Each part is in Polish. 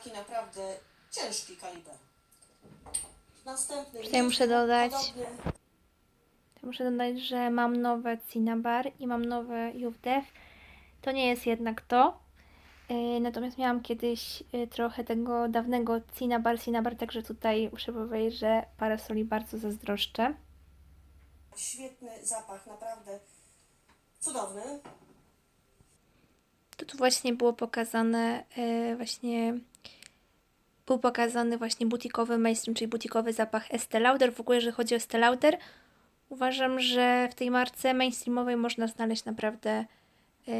taki naprawdę ciężki kaliber. Następny. Tutaj muszę dodać- Podobny. Muszę dodać, że mam nowe Cinnabar i mam nowe Juvdef. To nie jest jednak to. Yy, Natomiast miałam kiedyś yy, trochę tego dawnego Cinnabar, Cinnabar, także tutaj muszę powiedzieć, że parasoli bardzo zazdroszczę. Świetny zapach, naprawdę cudowny. To tu właśnie było pokazane yy, właśnie był pokazany właśnie butikowy mainstream, czyli butikowy zapach Estee Lauder. W ogóle, jeżeli chodzi o Estee Lauder, uważam, że w tej marce mainstreamowej można znaleźć naprawdę yy,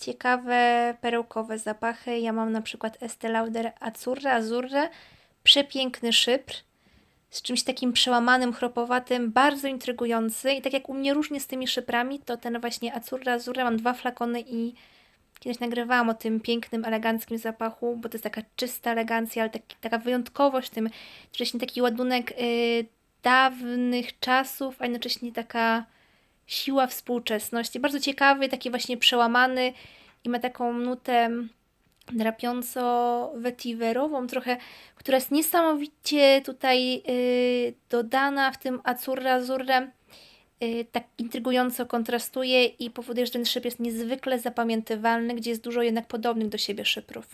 ciekawe, perełkowe zapachy. Ja mam na przykład Estee Lauder Azurre, Azurre, przepiękny szypr, z czymś takim przełamanym, chropowatym, bardzo intrygujący. I tak jak u mnie różnie z tymi szyprami, to ten właśnie Azurre, Azurre, mam dwa flakony i Kiedyś nagrywałam o tym pięknym, eleganckim zapachu, bo to jest taka czysta elegancja, ale taki, taka wyjątkowość w tym, jednocześnie taki ładunek y, dawnych czasów, a jednocześnie taka siła współczesności. Bardzo ciekawy, taki właśnie przełamany i ma taką nutę drapiąco-wetiwerową trochę, która jest niesamowicie tutaj y, dodana w tym Azurre Azurre y, tak intrygująco kontrastuje i powoduje, że ten szyb jest niezwykle zapamiętywalny, gdzie jest dużo jednak podobnych do siebie szyprów.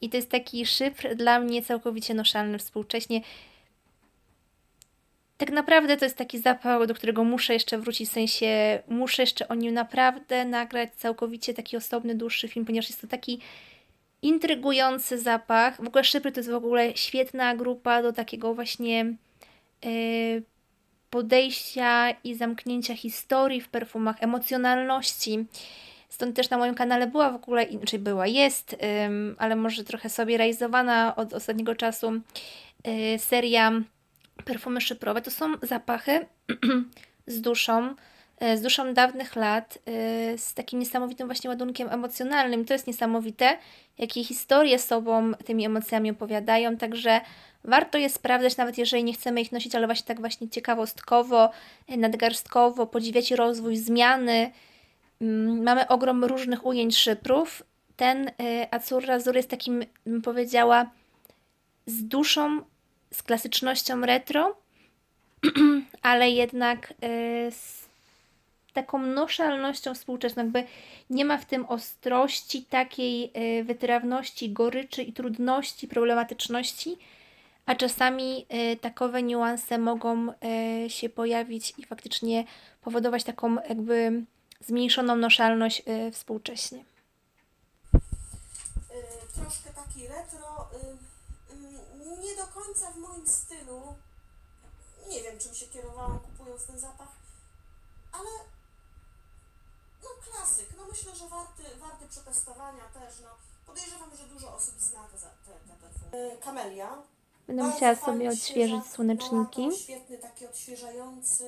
I to jest taki szypr dla mnie całkowicie noszalny współcześnie. Tak naprawdę to jest taki zapach, do którego muszę jeszcze wrócić, w sensie muszę jeszcze o nim naprawdę nagrać całkowicie taki osobny, dłuższy film, ponieważ jest to taki intrygujący zapach. W ogóle szypry to jest w ogóle świetna grupa do takiego właśnie yy, podejścia i zamknięcia historii w perfumach, emocjonalności. Stąd też na moim kanale była w ogóle, czy była, jest, ale może trochę sobie realizowana od ostatniego czasu y, seria perfumy szyprowe. To są zapachy z duszą, z duszą dawnych lat, y, z takim niesamowitym właśnie ładunkiem emocjonalnym. To jest niesamowite, jakie historie sobą tymi emocjami opowiadają, także warto je sprawdzać, nawet jeżeli nie chcemy ich nosić, ale właśnie tak właśnie ciekawostkowo, y, nadgarstkowo, podziwiać rozwój, zmiany. Mm, Mamy ogrom różnych ujęć szyprów. Ten Azur Azur jest takim, bym powiedziała, z duszą, z klasycznością retro, ale jednak z taką noszalnością współczesną. Jakby nie ma w tym ostrości, takiej y, wytrawności, goryczy i trudności, problematyczności, a czasami y, takowe niuanse mogą y, się pojawić i faktycznie powodować taką jakby zmniejszoną noszalność współcześnie. Troszkę taki retro. nie do końca w moim stylu. Nie wiem, czym się kierowałam kupując ten zapach, ale myślę, że warty, warty przetestowania też. No. Podejrzewam, że dużo osób zna te, te, te perfumy. Y, Kamelia. Będę Bardzo musiała sobie odświeżyć świeżak, słoneczniki. lato, Świetny, taki odświeżający,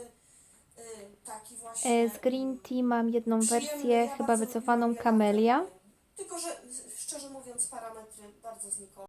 y, taki właśnie... E, Z Green Tea mam jedną wersję, Ja chyba wycofaną lato. Tylko, że szczerze mówiąc parametry bardzo znikome.